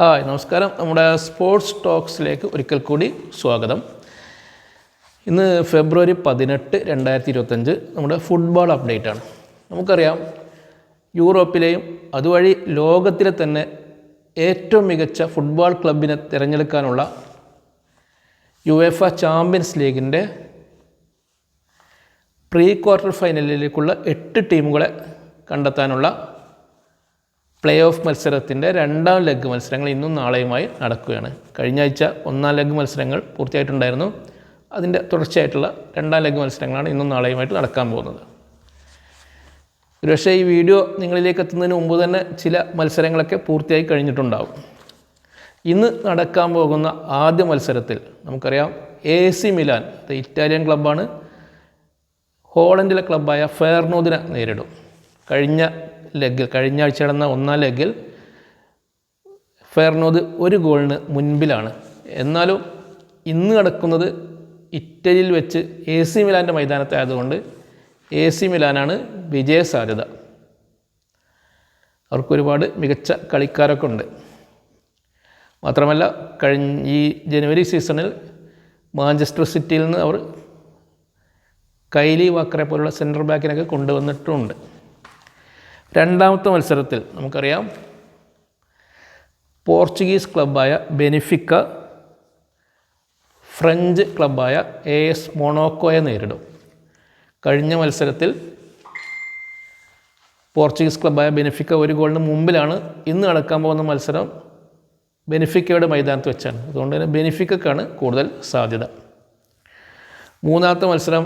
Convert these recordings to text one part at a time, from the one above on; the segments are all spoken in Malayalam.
ഹായ് നമസ്കാരം. നമ്മുടെ സ്പോർട്സ് ടോക്സിലേക്ക് ഒരിക്കൽ കൂടി സ്വാഗതം. ഇന്ന് ഫെബ്രുവരി പതിനെട്ട് രണ്ടായിരത്തി ഇരുപത്തഞ്ച് നമ്മുടെ ഫുട്ബോൾ അപ്ഡേറ്റ് ആണ്. നമുക്കറിയാം യൂറോപ്പിലെയും അതുവഴി ലോകത്തിലെ തന്നെ ഏറ്റവും മികച്ച ഫുട്ബോൾ ക്ലബിനെ തിരഞ്ഞെടുക്കാനുള്ള യു എഫ ചാമ്പ്യൻസ് ലീഗിന്റെ പ്രീ ക്വാർട്ടർ ഫൈനലിലേക്കുള്ള എട്ട് ടീമുകളെ കണ്ടെത്താനുള്ള പ്ലേ ഓഫ് മത്സരത്തിന്റെ രണ്ടാം ലെഗ് മത്സരങ്ങൾ ഇന്നും നാളെയുമായി നടക്കുകയാണ്. കഴിഞ്ഞ ആഴ്ച ഒന്നാം ലെഗ് മത്സരങ്ങൾ പൂർത്തിയായിട്ടുണ്ടായിരുന്നു. അതിന്റെ തുടർച്ചയായിട്ടുള്ള രണ്ടാം ലെഗ് മത്സരങ്ങളാണ് ഇന്നും നാളെയുമായിട്ട് നടക്കാൻ പോകുന്നത്. ഒരുപക്ഷേ ഈ വീഡിയോ നിങ്ങളിലേക്ക് എത്തുന്നതിന് മുമ്പ് തന്നെ ചില മത്സരങ്ങളൊക്കെ പൂർത്തിയായി കഴിഞ്ഞിട്ടുണ്ടാവും. ഇന്ന് നടക്കാൻ പോകുന്ന ആദ്യ മത്സരത്തിൽ നമുക്കറിയാം എ സി മിലാൻ ഇറ്റാലിയൻ ക്ലബ്ബാണ് ഹോളണ്ടിലെ ക്ലബ്ബായ ഫെയർനോദിനെ നേരിടും. കഴിഞ്ഞ ലെഗിൽ കഴിഞ്ഞ ആഴ്ച നടന്ന ഒന്നാം ലെഗിൽ ഫെയർനോദ് ഒരു ഗോളിന് മുൻപിലാണ്. എന്നാലും ഇന്ന് നടക്കുന്നത് ഇറ്റലിയിൽ വെച്ച് എ സി മിലാന്റെ മൈതാനത്തായതുകൊണ്ട് എ സി മിലാനാണ് വിജയ സാധ്യത അവർക്കൊരുപാട് മികച്ച കളിക്കാരൊക്കെ ഉണ്ട്. മാത്രമല്ല കഴിഞ്ഞ ഈ ജനുവരി സീസണിൽ മാഞ്ചസ്റ്റർ സിറ്റിയിൽ നിന്ന് അവർ കൈലി വാക്കറെ പോലുള്ള സെന്റർ ബാക്കിനൊക്കെ കൊണ്ടുവന്നിട്ടുമുണ്ട് രണ്ടാമത്തെ മത്സരത്തിൽ നമുക്കറിയാം പോർച്ചുഗീസ് ക്ലബ്ബായ ബെനിഫിക്ക ഫ്രഞ്ച് ക്ലബ്ബായ എ എസ് മൊണോക്കോയെ നേരിടും. കഴിഞ്ഞ മത്സരത്തിൽ പോർച്ചുഗീസ് ക്ലബ്ബായ ബെനിഫിക്ക ഒരു ഗോളിന് മുമ്പിലാണ് ഇന്ന് നടക്കാൻ പോകുന്ന മത്സരം ബെനിഫിക്കയുടെ മൈതാനത്ത് വെച്ചാണ്. അതുകൊണ്ട് തന്നെ ബെനിഫിക്കക്കാണ് കൂടുതൽ സാധ്യത. മൂന്നാമത്തെ മത്സരം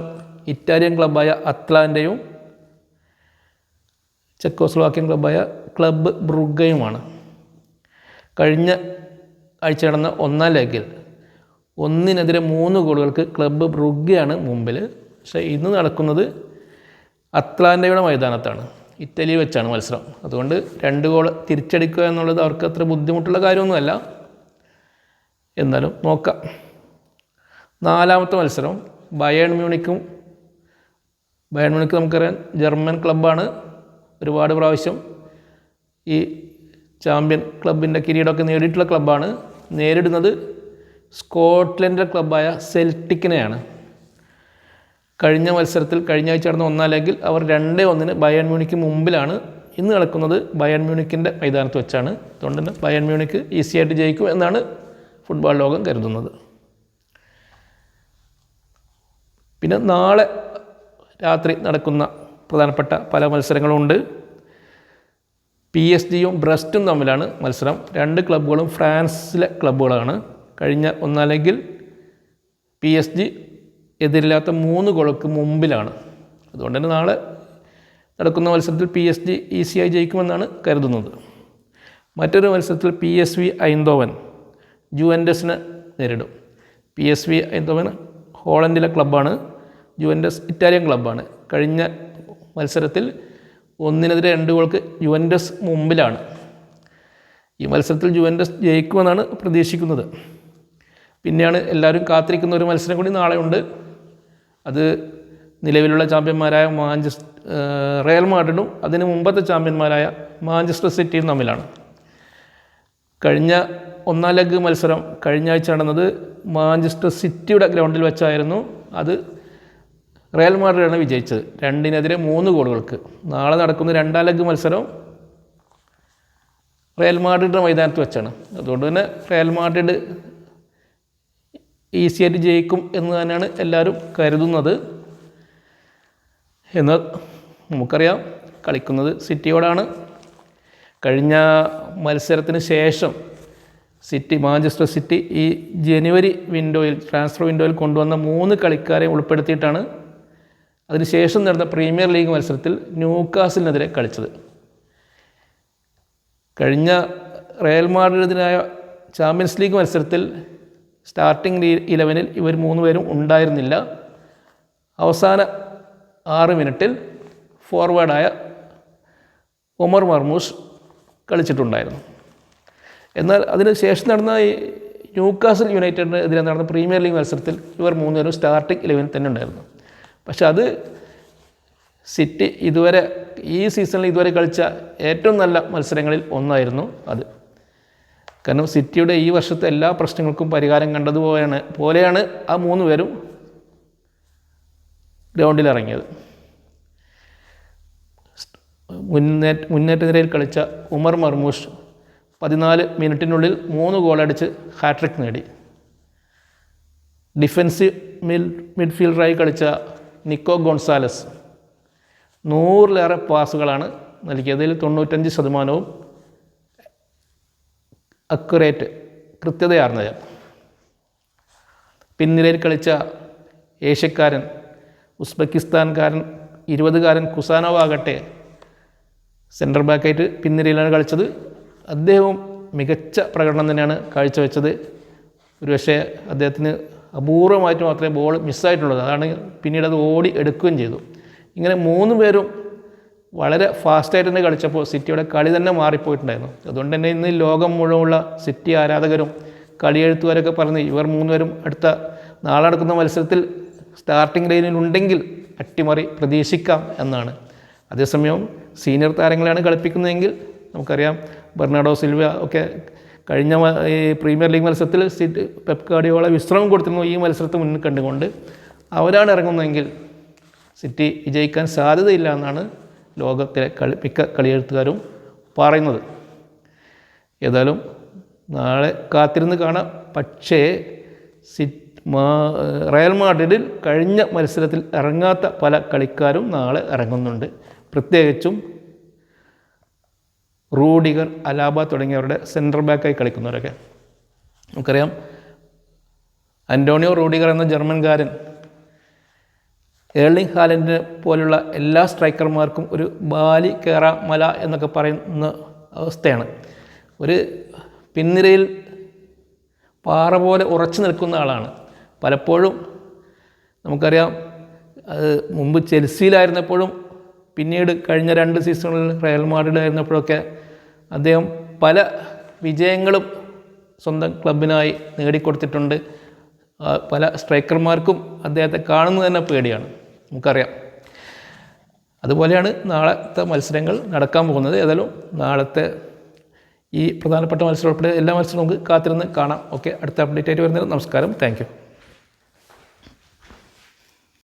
ഇറ്റാലിയൻ ക്ലബ്ബായ അത്ലാന്റെയും ചെക്കോസ്ലോവാക്യൻ ക്ലബ്ബായ ക്ലബ്ബ് ബ്രുഗയുമാണ്. കഴിഞ്ഞ ആഴ്ച നടന്ന ഒന്നാം ലെഗിൽ ഒന്നിനെതിരെ മൂന്ന് ഗോളുകൾക്ക് ക്ലബ്ബ് ബ്രുഗയാണ് മുമ്പിൽ. പക്ഷേ ഇന്ന് നടക്കുന്നത് അത്ലാന്റയുടെ മൈതാനത്താണ്. ഇറ്റലി വെച്ചാണ് മത്സരം. അതുകൊണ്ട് രണ്ട് ഗോൾ തിരിച്ചടിക്കുക എന്നുള്ളത് അവർക്ക് അത്ര ബുദ്ധിമുട്ടുള്ള കാര്യമൊന്നുമല്ല. എന്നാലും നോക്കാം. നാലാമത്തെ മത്സരം ബയേൺ മ്യൂണിക്കും ബയേൺ മ്യൂണിക്ക് നമുക്കറിയാം ജർമ്മൻ ക്ലബ്ബാണ്. ഒരുപാട് പ്രാവശ്യം ഈ ചാമ്പ്യൻ ക്ലബിന്റെ കിരീടമൊക്കെ നേടിയിട്ടുള്ള ക്ലബ്ബാണ് നേരിടുന്നത് സ്കോട്ട്ലൻഡിലെ ക്ലബ്ബായ സെൽറ്റിക്കിനെയാണ്. കഴിഞ്ഞ മത്സരത്തിൽ കഴിഞ്ഞ ആഴ്ച നടന്ന ഒന്നാം ലെഗിൽ അവർ രണ്ടേ ഒന്നിന് ബയൺ മ്യൂണിക്ക് മുമ്പിലാണ് ഇന്ന് നടക്കുന്നത് ബയൺ മ്യൂണിക്കിന്റെ മൈതാനത്ത് വെച്ചാണ്. അതുകൊണ്ട് തന്നെ ബയൺ മ്യൂണിക്ക് ഈസി ആയിട്ട് ജയിക്കും എന്നാണ് ഫുട്ബോൾ ലോകം കരുതുന്നത്. പിന്നെ നാളെ രാത്രി നടക്കുന്ന പ്രധാനപ്പെട്ട പല മത്സരങ്ങളുണ്ട്. പി എസ് ജിയും ബ്രസ്റ്റും തമ്മിലാണ് മത്സരം. രണ്ട് ക്ലബ്ബുകളും ഫ്രാൻസിലെ ക്ലബ്ബുകളാണ്. കഴിഞ്ഞ ഒന്നല്ലെങ്കിൽ പി എസ് ജി എതിരില്ലാത്ത മൂന്ന് ഗോളുകൾക്ക് മുമ്പിലാണ്. അതുകൊണ്ട് തന്നെ നാളെ നടക്കുന്ന മത്സരത്തിൽ പി എസ് ജി ഈസിയായി ജയിക്കുമെന്നാണ് കരുതുന്നത്. മറ്റൊരു മത്സരത്തിൽ പി എസ് വി ഐന്തോവൻ ജുവൻഡസിനെ നേരിടും. പി എസ് വി ഐന്തോവൻ ഹോളണ്ടിലെ ക്ലബ്ബാണ്. ജുവൻഡസ് ഇറ്റാലിയൻ ക്ലബ്ബാണ്. കഴിഞ്ഞ മത്സരത്തിൽ ഒന്നിനെതിരെ രണ്ട് ഗോൾക്ക് ജുവൻഡസ് മുമ്പിലാണ്. ഈ മത്സരത്തിൽ ജുവൻഡസ് ജയിക്കുമെന്നാണ് പ്രതീക്ഷിക്കുന്നത്. പിന്നെയാണ് എല്ലാവരും കാത്തിരിക്കുന്ന ഒരു മത്സരം കൂടി നാളെ ഉണ്ട്. അത് നിലവിലുള്ള ചാമ്പ്യന്മാരായ മാഞ്ചസ്റ്റർ റയൽ മാഡ്രിഡും അതിന് മുമ്പത്തെ ചാമ്പ്യന്മാരായ മാഞ്ചസ്റ്റർ സിറ്റിയും തമ്മിലാണ്. കഴിഞ്ഞ ഒന്നാം ലെഗ് മത്സരം കഴിഞ്ഞ ആഴ്ച നടന്നത് മാഞ്ചസ്റ്റർ സിറ്റിയുടെ ഗ്രൗണ്ടിൽ വെച്ചായിരുന്നു. അത് റയൽ മാഡ്രിഡാണ് വിജയിച്ചത്. രണ്ടിനെതിരെ മൂന്ന് ഗോളുകൾക്ക്. നാളെ നടക്കുന്ന രണ്ടാം ലെഗ് മത്സരം റയൽ മാഡ്രിഡിന്റെ മൈതാനത്ത് വെച്ചാണ്. അതുകൊണ്ട് തന്നെ റയൽ മാഡ്രിഡ് ഈസിയായിട്ട് ജയിക്കും എന്ന് തന്നെയാണ് എല്ലാവരും കരുതുന്നത്. എന്ന് നമുക്കറിയാം കളിക്കുന്നത് സിറ്റിയോടാണ്. കഴിഞ്ഞ മത്സരത്തിന് ശേഷം സിറ്റി മാഞ്ചസ്റ്റർ സിറ്റി ഈ ജനുവരി വിൻഡോയിൽ ട്രാൻസ്ഫർ വിൻഡോയിൽ കൊണ്ടുവന്ന മൂന്ന് കളിക്കാരെ ഉൾപ്പെടുത്തിയിട്ടാണ് അതിനുശേഷം നടന്ന പ്രീമിയർ ലീഗ് മത്സരത്തിൽ ന്യൂക്കാസിലിനെതിരെ കളിച്ചത്. കഴിഞ്ഞ റയൽ മാർഡിനെതിരായ ചാമ്പ്യൻസ് ലീഗ് മത്സരത്തിൽ സ്റ്റാർട്ടിംഗ് ഇലവനിൽ ഇവർ മൂന്ന് പേരും ഉണ്ടായിരുന്നില്ല. അവസാന ആറ് മിനിറ്റിൽ ഫോർവേഡായ ഒമർ മർമൂസ് കളിച്ചിട്ടുണ്ടായിരുന്നു. എന്നാൽ അതിന് ശേഷം നടന്ന ഈ ന്യൂക്കാസൽ യുണൈറ്റഡിനെതിരെ നടന്ന പ്രീമിയർ ലീഗ് മത്സരത്തിൽ ഇവർ മൂന്നുപേരും സ്റ്റാർട്ടിംഗ് ഇലവനിൽ തന്നെ ഉണ്ടായിരുന്നു. പക്ഷെ അത് സിറ്റി ഇതുവരെ ഈ സീസണിൽ ഇതുവരെ കളിച്ച ഏറ്റവും നല്ല മത്സരങ്ങളിൽ ഒന്നായിരുന്നു അത്. കാരണം സിറ്റിയുടെ ഈ വർഷത്തെ എല്ലാ പ്രശ്നങ്ങൾക്കും പരിഹാരം കണ്ടതുപോലെയാണ് പോലെയാണ് ആ മൂന്ന് പേരും ഗ്രൗണ്ടിൽ ഇറങ്ങിയത്. മുന്നേറ്റ മുന്നേറ്റ നിരയിൽ കളിച്ച ഉമർ മർമൂഷ് പതിനാല് മിനിറ്റിനുള്ളിൽ മൂന്ന് ഗോളടിച്ച് ഹാട്രിക് നേടി. ഡിഫൻസീവ് മിൽ മിഡ്ഫീൽഡറായി കളിച്ച നിക്കോ ഗോൺസാലസ്. നൂറിലേറെ പാസുകളാണ് നൽകിയത്. നൽകിയതിൽ തൊണ്ണൂറ്റഞ്ച് ശതമാനവും അക്യുറേറ്റ് കൃത്യതയാർന്നത് പിൻനിരയിൽ കളിച്ച ഏഷ്യക്കാരൻ ഉസ്ബെക്കിസ്ഥാൻകാരൻ ഇരുപതുകാരൻ കുസാനോവ് ആകട്ടെ സെന്റർ ബാക്കായിട്ട് പിൻനിരയിലാണ് കളിച്ചത്. അദ്ദേഹവും മികച്ച പ്രകടനം തന്നെയാണ് കാഴ്ചവെച്ചത്. ഒരുപക്ഷെ അദ്ദേഹത്തിന് അപൂർവമായിട്ട് മാത്രമേ ബോൾ മിസ്സായിട്ടുള്ളത് അതാണ് പിന്നീട് അത് ഓടി എടുക്കുകയും ചെയ്തു. ഇങ്ങനെ മൂന്ന് പേരും വളരെ ഫാസ്റ്റായിട്ട് തന്നെ കളിച്ചപ്പോൾ സിറ്റിയുടെ കളി തന്നെ മാറിപ്പോയിട്ടുണ്ടായിരുന്നു. അതുകൊണ്ട് തന്നെ ഇന്ന് ലോകം മുഴുവനുള്ള സിറ്റി ആരാധകരും കളിയെഴുത്തുകാരൊക്കെ പറഞ്ഞ് ഇവർ മൂന്നുപേരും അടുത്ത നാളെ നടക്കുന്ന മത്സരത്തിൽ സ്റ്റാർട്ടിംഗ് ലൈനിൽ ഉണ്ടെങ്കിൽ അട്ടിമറി പ്രതീക്ഷിക്കാം എന്നാണ്. അതേസമയം സീനിയർ താരങ്ങളെയാണ് കളിപ്പിക്കുന്നതെങ്കിൽ നമുക്കറിയാം ബെർണാഡോ സിൽവ ഒക്കെ കഴിഞ്ഞ ഈ പ്രീമിയർ ലീഗ് മത്സരത്തിൽ സിറ്റി പെപ് ഗാർഡിയോള വിശ്രമം കൊടുത്തിരുന്നു ഈ മത്സരത്തെ മുന്നിൽ കണ്ടുകൊണ്ട് അവരാണ് ഇറങ്ങുന്നതെങ്കിൽ സിറ്റി വിജയിക്കാൻ സാധ്യതയില്ല എന്നാണ് ലോകത്തിലെ കളി മിക്ക കളിയെഴുത്തുകാരും പറയുന്നത്. ഏതായാലും നാളെ കാത്തിരുന്ന് കാണാം. പക്ഷേ സിറ്റ് റയൽ മാഡ്രിഡിൽ കഴിഞ്ഞ മത്സരത്തിൽ ഇറങ്ങാത്ത പല കളിക്കാരും നാളെ ഇറങ്ങുന്നുണ്ട്. പ്രത്യേകിച്ചും റൂഡിഗർ അലാബ തുടങ്ങിയവരുടെ സെൻട്രൽ ബാക്കായി കളിക്കുന്നവരൊക്കെ. നമുക്കറിയാം അന്റോണിയോ റൂഡിഗർ എന്ന ജർമ്മൻകാരൻ ഏർലിംഗ് ഹാലൻഡിനെ പോലുള്ള എല്ലാ സ്ട്രൈക്കർമാർക്കും ഒരു ബാലി കേറ മല എന്നൊക്കെ പറയുന്ന അവസ്ഥയാണ്. ഒരു പിൻനിരയിൽ പാറ പോലെ ഉറച്ചു നിൽക്കുന്ന ആളാണ്. പലപ്പോഴും നമുക്കറിയാം അത് മുമ്പ് ചെൽസിയിലായിരുന്നപ്പോഴും പിന്നീട് കഴിഞ്ഞ രണ്ട് സീസണുകളിൽ റയൽ മാഡിലായിരുന്നപ്പോഴൊക്കെ അദ്ദേഹം പല വിജയങ്ങളും സ്വന്തം ക്ലബിനായി നേടിക്കൊടുത്തിട്ടുണ്ട്. പല സ്ട്രൈക്കർമാർക്കും അദ്ദേഹത്തെ കാണുന്നത് തന്നെ പേടിയാണ്. നമുക്കറിയാം. അതുപോലെയാണ് നാളത്തെ മത്സരങ്ങൾ നടക്കാൻ പോകുന്നത്. ഏതായാലും നാളത്തെ ഈ പ്രധാനപ്പെട്ട മത്സരം ഉൾപ്പെടെ എല്ലാ മത്സരവും നമുക്ക് കാത്തിരുന്ന് കാണാം. ഓക്കെ അടുത്ത അപ്ഡേറ്റ് ആയിട്ട് വരുന്നത് നമസ്കാരം. താങ്ക്